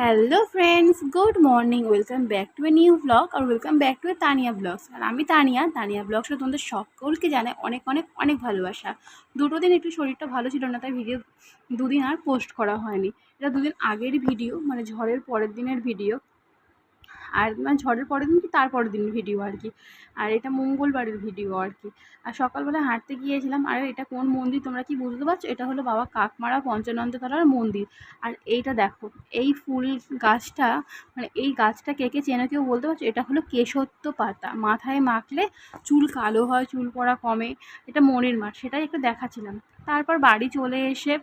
Hello friends good morning welcome back to a new blog R welcome back to a Tania blogs আর আমি তানিয়া। তানিয়া ব্লগসে তোমাদের সকলকে জানাই অনেক অনেক অনেক ভালোবাসা। দুটো দিন একটু শরীরটা ভালো ছিল না, তাই ভিডিও দুদিন আর পোস্ট করা হয়নি। এটা দুদিন আগের ভিডিও মানে ঝড়ের পরের দিনের ভিডিও আর মানে ঝড়ের পরের দিন কি? তার পরের দিন ভিডিও আর কি। আর এটা মঙ্গলবারের ভিডিও আর কি। আর সকালবেলা হাঁটতে গিয়েছিলাম। আর, এটা কোন মন্দির? তোমরা কি বুঝতে পারছ? এটা হলো বাবা কাকমারা পঞ্চানন্দতলার মন্দির। আর এইটা দেখো, এই ফুল গাছটা মানে এই গাছটা কে কে চেনো কেউ বলতে পারছ? এটা হলো কেশত্ব পাতা মাথায় মাখলে চুল কালো হয়, চুল পড়া কমে। এটা মনের মাঠ, সেটাই একটু দেখাচ্ছিলাম। তারপর বাড়ি চলে এসে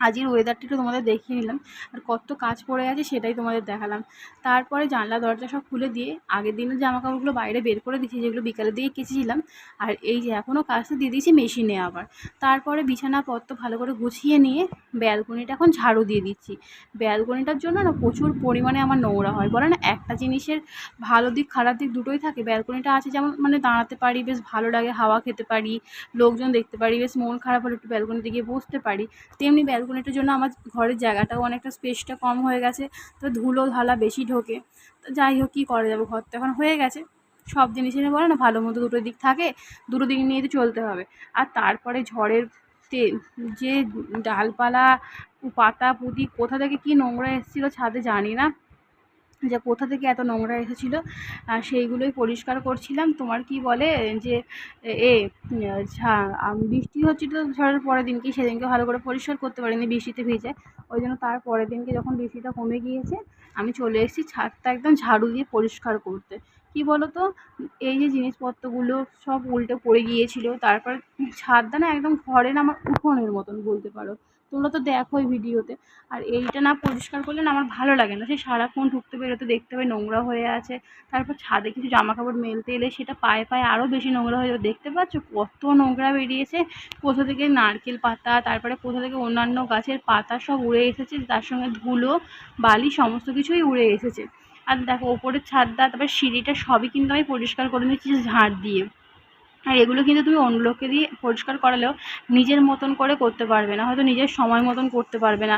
আজকের ওয়েদারটা একটু তোমাদের দেখিয়ে নিলাম, আর কত কাজ পড়ে আছে সেটাই তোমাদের দেখালাম। তারপরে জানলা, দরজা সব খুলে দিয়ে আগের দিনের জামা কাপড়গুলো বাইরে বের করে দিয়েছি, যেগুলো বিকালের দিকে কেচেছিলাম, আর এই যে এখনও কাজটা দিয়ে দিয়েছি মেশিনে আবার। তারপরে বিছানাপত্র ভালো করে গুছিয়ে নিয়ে ব্যালকনিটা এখন ঝাড়ু দিয়ে দিচ্ছি। ব্যালকনিটার জন্য না প্রচুর পরিমাণে আমার নোংরা হয়। বলে না একটা জিনিসের ভালো দিক, খারাপ দিক দুটোই থাকে। ব্যালকনিটা আছে যেমন মানে দাঁড়াতে পারি, বেশ ভালো লাগে, হাওয়া খেতে পারি, লোকজন দেখতে পারি, বেশ মন খারাপ হলে একটু ব্যালকনিতে গিয়ে বসতে পারি, তেমনি ব্যালকনিটার জন্য আমার ঘরের জায়গাটাও অনেকটা স্পেসটা কম হয়ে গেছে, তো ধুলো ধালা বেশি ঢোকে। তো যাই হোক, কী করা যাবে? ঘর তো এখন হয়ে গেছে। সব জিনিসের বলে না, ভালো মতো দুটো দিক থাকে, দুটো দিক নিয়ে তো চলতে হবে। আর তারপরে ঝড়ের তে, যে ডালপালা, পাতা, পুঁতি কোথা থেকে কী নোংরা এসেছিল ছাদে জানি না। যে কোথা থেকে এত নোংরা এসেছিল সেইগুলোই পরিষ্কার করছিলাম। তোমার কি বলে, যে এ বৃষ্টি হচ্ছিল ঝড়ের পরের দিনকে সেদিনকে ভালো করে পরিষ্কার করতে পারিনি বৃষ্টিতে ভিজে। ওই জন্য তার পরের দিনকে যখন বৃষ্টিটা কমে গিয়েছে, আমি চলে এসেছি ছাদটা একদম ঝাড়ু দিয়ে পরিষ্কার করতে। কি বলো তো এই যে জিনিসপত্রগুলো সব উল্টে পড়ে গিয়েছিল, তারপর ছাদটা না একদম ঘরে না, আমার উঠোনের মতন বলতে পারো। তোমরা তো দেখোই ভিডিওতে। আর এইটা না পরিষ্কার করলে না আমার ভালো লাগে না। সেই সারাক্ষণ ঢুকতে বেরোতে দেখতে হবে নোংরা হয়ে আছে। তারপর ছাদে কিছু জামা কাপড় মেলতে এলে সেটা পায়ে পায়ে আরও বেশি নোংরা হয়ে যাবে। দেখতে পাচ্ছ কত নোংরা বেরিয়েছে? কোথা থেকে নারকেল পাতা, তারপরে কোথা থেকে অন্যান্য গাছের পাতা সব উড়ে এসেছে, তার সঙ্গে ধুলো, বালি সমস্ত কিছুই উড়ে এসেছে। আর দেখো, ওপরের ছাদটা, তারপর সিঁড়িটা সবই কিন্তু আমি পরিষ্কার করে নিচ্ছি ঝাড় দিয়ে। আর এগুলো কিন্তু তুমি অন্য লোককে দিয়ে পরিষ্কার করালেও নিজের মতন করে করতে পারবে না, হয়তো নিজের সময় মতন করতে পারবে না।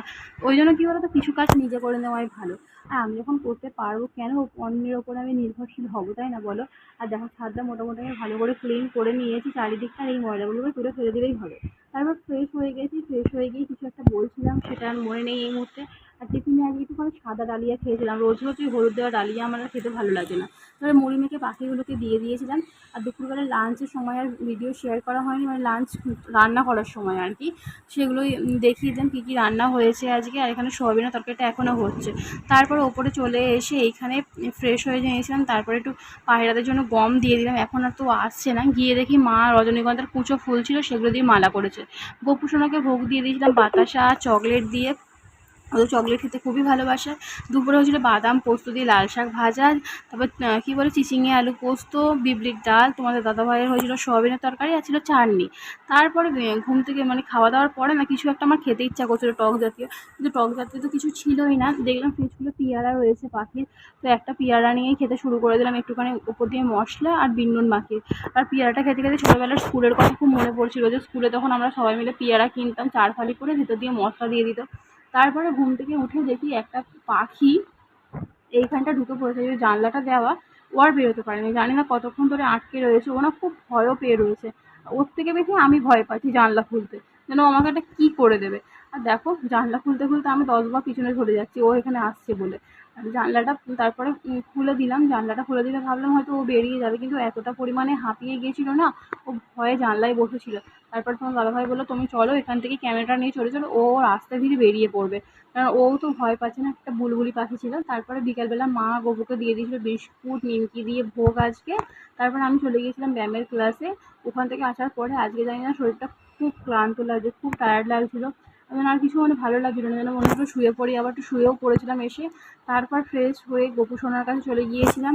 ওই জন্য কী বলো তো কিছু কাজ নিজে করে নেওয়াই ভালো। আর আমি যখন করতে পারব কেন? অন্যের ওপর আমি নির্ভরশীল হব, তাই না বলো? আর দেখো, ছাদটা মোটামুটি আমি ভালো করে ক্লিন করে নিয়েছি, চারিদিকটা এই ময়লাগুলোকে তুলে ফেলে দিলেই হবে। তারপর ফ্রেশ হয়ে গেছি ফ্রেশ হয়ে গিয়ে কিছু একটা বলছিলাম, সেটা আর মনে নেই এই মুহূর্তে। টিফিনে আজকে একটুখানি সাদা ডালিয়া খেয়েছিলাম। রোজ রোজ ওই হলুদ দেওয়া ডালিয়া আমার খেতে ভালো লাগে না। তারপরে মুড়ি মেখে পাখিগুলোকে দিয়ে দিয়েছিলাম। আর দুপুরবেলা লাঞ্চের সময় আর ভিডিও শেয়ার করা হয়নি মানে লাঞ্চ রান্না করার সময় আর কি। সেগুলোই দেখিয়ে দেন কী কী রান্না হয়েছে আজকে। আর এখানে সোয়াবিনের তরকারিটা এখনও হচ্ছে। তারপর ওপরে চলে এসে এইখানে ফ্রেশ হয়ে নিয়েছিলাম তারপরে একটু পায়রাদের জন্য গম দিয়ে দিলাম। এখন আর তো আসছে না। গিয়ে দেখি মা রজনীগন্ধার কুচো ফুল ছিল, সেগুলো দিয়ে মালা করেছে গোপু সোনাকে ভোগ দিয়ে দিয়েছিলাম বাতাসা, চকলেট দিয়ে। ও চকলেট খেতে খুবই ভালোবাসে। দুপুরে হয়েছিলো বাদাম পোস্ত দিয়ে লাল শাক ভাজা, তারপর কী বলে, চিচিঙে আলু পোস্ত, বিবলির ডাল, তোমাদের দাদাভাইয়ের হয়েছিলো সোয়াবিনের তরকারি আর ছিল চাটনি। তারপরে ঘুম থেকে মানে খাওয়া দাওয়ার পরে না কিছু একটা আমার খেতে ইচ্ছা করছিল, টক জাতীয়। কিন্তু টক জাতীয় তো কিছু ছিলই না। দেখলাম ফ্রিজগুলো পেয়ারা রয়েছে পাখির। তো একটা পেয়ারা নিয়েই খেতে শুরু করে দিলাম, একটুখানি উপর দিয়ে মশলা আর বিনুন মাখিয়ে। আর পেয়ারাটা খেতে খেতে ছোটোবেলার স্কুলের কথা খুব মনে পড়ছিলো যে স্কুলে তখন আমরা সবাই মিলে পেয়ারা কিনতাম, চার ফালি করে ভিতর দিয়ে মশলা দিয়ে দিত। তারপরে ঘুম থেকে উঠে দেখি একটা পাখি এইখানটা ঢুকে পড়েছে যে জানলাটা দেওয়া, ও আর বেরোতে পারেনি। জানি না কতক্ষণ ধরে আটকে রয়েছে, ও না খুব ভয়ও পেয়ে রয়েছে। ওর থেকে বেশি আমি ভয় পাচ্ছি জানলা খুলতে, যেন আমাকে একটা কী করে দেবে। আর দেখো, জানলা খুলতে খুলতে আমি দশবার পিছনে সরে যাচ্ছি, ও এখানে আসছে বলে। জানলাটা তারপরে খুলে দিলাম, জানলাটা খুলে দিলে ভাবলাম হয়তো ও বেরিয়ে যাবে, কিন্তু এতটা পরিমাণে হাঁপিয়ে গিয়েছিল না, ও ভয়ে জানলায় বসেছিল। তারপর তোমার দাদাভাই বলল, তুমি চলো, এখান থেকে ক্যামেরাটা নিয়ে চলে চলো, ও রাস্তা ধীরে বেরিয়ে পড়বে। কারণ ও তো ভয় পাচ্ছে না, একটা বুলবুলি পাখি ছিল। তারপরে বিকালবেলা মা গবুকে দিয়ে দিয়েছিলো বিস্কুট, নিমকি দিয়ে ভোগ আজকে। তারপরে আমি চলে গিয়েছিলাম ব্যায়ামের ক্লাসে ওখান থেকে আসার পরে আজকে জানি না শরীরটা খুব ক্লান্ত লাগছে, খুব টায়ার্ড লাগছিল। যেন আর কিছু মানে ভালো লাগছিল না। যেন মনে হলো শুয়ে পড়ি, আবার একটু শুয়েও পড়েছিলাম এসে। তারপর ফ্রেশ হয়ে গোপু সোনার কাছে চলে গিয়েছিলাম।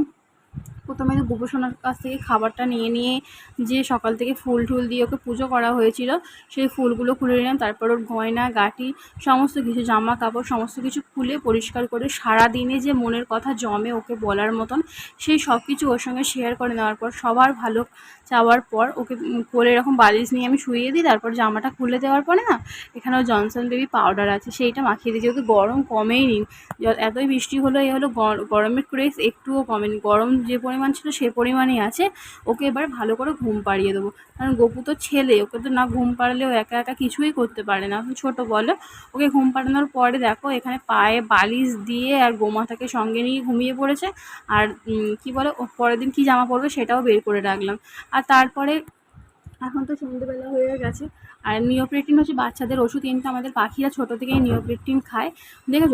প্রথমে তো গোপসোনার কাছ থেকে খাবারটা নিয়ে নিয়ে যে সকাল থেকে ফুল টুল দিয়ে ওকে পুজো করা হয়েছিল, সেই ফুলগুলো খুলে নিলাম। তারপর ওর গয়না, গাঁটি, সমস্ত কিছু জামা কাপড় সমস্ত কিছু খুলে পরিষ্কার করে সারা দিনে যে মনের কথা জমে ওকে বলার মতন, সেই সব কিছু ওর সঙ্গে শেয়ার করে নেওয়ার পর, সবার ভালো চাওয়ার পর ওকে কোলে এরকম বালিশ নিয়ে আমি শুইয়ে দিই, তারপর জামাটা খুলে দেওয়ার পরে না, এখানেও জনসন বেবি পাউডার আছে, সেইটা মাখিয়ে দিয়েছি। ওকে গরম কমেই নিন এতই বৃষ্টি হলো, এ হলো গর- গরমের ক্রেজ একটুও কমেনি। গরম যে পরিমাণ ছিল সে পরিমাণই আছে। ওকে এবার ভালো করে ঘুম পাড়িয়ে দেবো। কারণ গপু তো ছেলে, ওকে তো না ঘুম পাড়ালে ও একা একা কিছুই করতে পারে না। ছোটো বলো। ওকে ঘুম পাড়ানোর পরে দেখো, এখানে পায়ে বালিশ দিয়ে আর গোমাতাকে সঙ্গে নিয়ে ঘুমিয়ে পড়েছে। আর কি বলে পরের দিন কী জামা পরবে সেটাও বের করে রাখলাম। আর তারপরে, এখন তো সন্ধ্যেবেলা হয়ে গেছে। আর নিওপ্রেটিন হচ্ছে বাচ্চাদের ওষুধ। কিন্তু আমাদের পাখিরা ছোটো থেকেই নিওপ্রেটিন খায়। দেখেছ?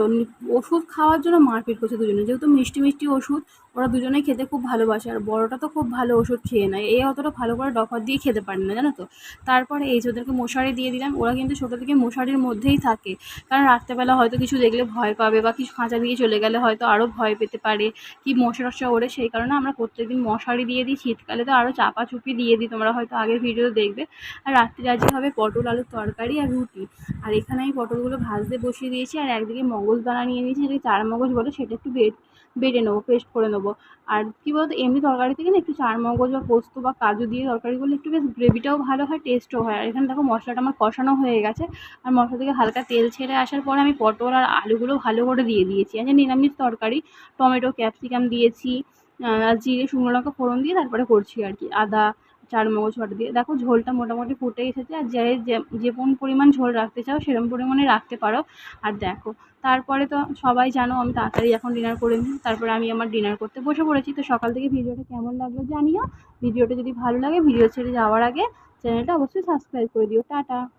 ওষুধ খাওয়ার জন্য মারপিট করছে দুজনে। যেহেতু মিষ্টি মিষ্টি ওষুধ ওরা দুজনেই খেতে খুব ভালোবাসে, আর বড়টা তো খুব ভালো ওষুধ খেয়ে নেয়। এ অতটা ভালো করে ডফার দিয়ে খেতে পারে না, জানো তো? তারপরে এই যে ওদেরকে মশারি দিয়ে দিলাম, ওরা কিন্তু ছোটো থেকে মশারির মধ্যেই থাকে। কারণ রাত্রেবেলা হয়তো কিছু দেখলে ভয় পাবে বা কিছু খাঁচা দিয়ে চলে গেলে হয়তো আরও ভয় পেতে পারে, কি মশা টশা ওড়ে, সেই কারণে আমরা প্রত্যেকদিন মশারি দিয়ে দিই। শীতকালে তো আরও চাপা চুপি দিয়ে দিই, তোমরা হয়তো আগের ভিডিও দেখবে। আর রাত্রি আজকে হবে পটল আলুর তরকারি আর রুটি। আর এখানে আমি পটলগুলো ভাজতে বসিয়ে দিয়েছি, আর একদিকে মগজদানা নিয়ে নিয়েছি, যেটাকে চার মগজ বলে, সেটা একটু বেট বেটে নেব পেস্ট করে নেব। আর কী বলতো, এমনি তরকারি থেকে না একটু চার মগজ বা পোস্ত বা কাজু দিয়ে তরকারি করলে একটু বেশ গ্রেভিটাও ভালো হয় টেস্টও হয়। আর এখানে দেখো মশলাটা আমার কষানো হয়ে গেছে। আর মশলা থেকে হালকা তেল ছেড়ে আসার পরে আমি পটল আর আলুগুলো ভালো করে দিয়ে দিয়েছি। আর নিরামিষ তরকারি, টমেটো, ক্যাপসিকাম দিয়েছি জিরে, শুকনো লঙ্কা ফোড়ন দিয়ে তারপরে করছি আর কি। আদা চার মগজ বাটা দিয়ে। দেখো ঝোলটা মোটামুটি ফুটে এসেছে আর যে- যে কোন পরিমাণ ঝোল রাখতে চাও সেরকম পরিমাণে রাখতে পারো। আর দেখো, তারপরে তো সবাই জানো আমি তাড়াতাড়ি এখন ডিনার করে নিই। তারপরে আমি আমার ডিনার করতে বসে পড়েছি। তো সকাল থেকে ভিডিওটা কেমন লাগল জানিও। ভিডিওটা যদি ভালো লাগে, ভিডিও ছেড়ে যাওয়ার আগে চ্যানেলটা অবশ্যই সাবস্ক্রাইব করে দিও। টাটা।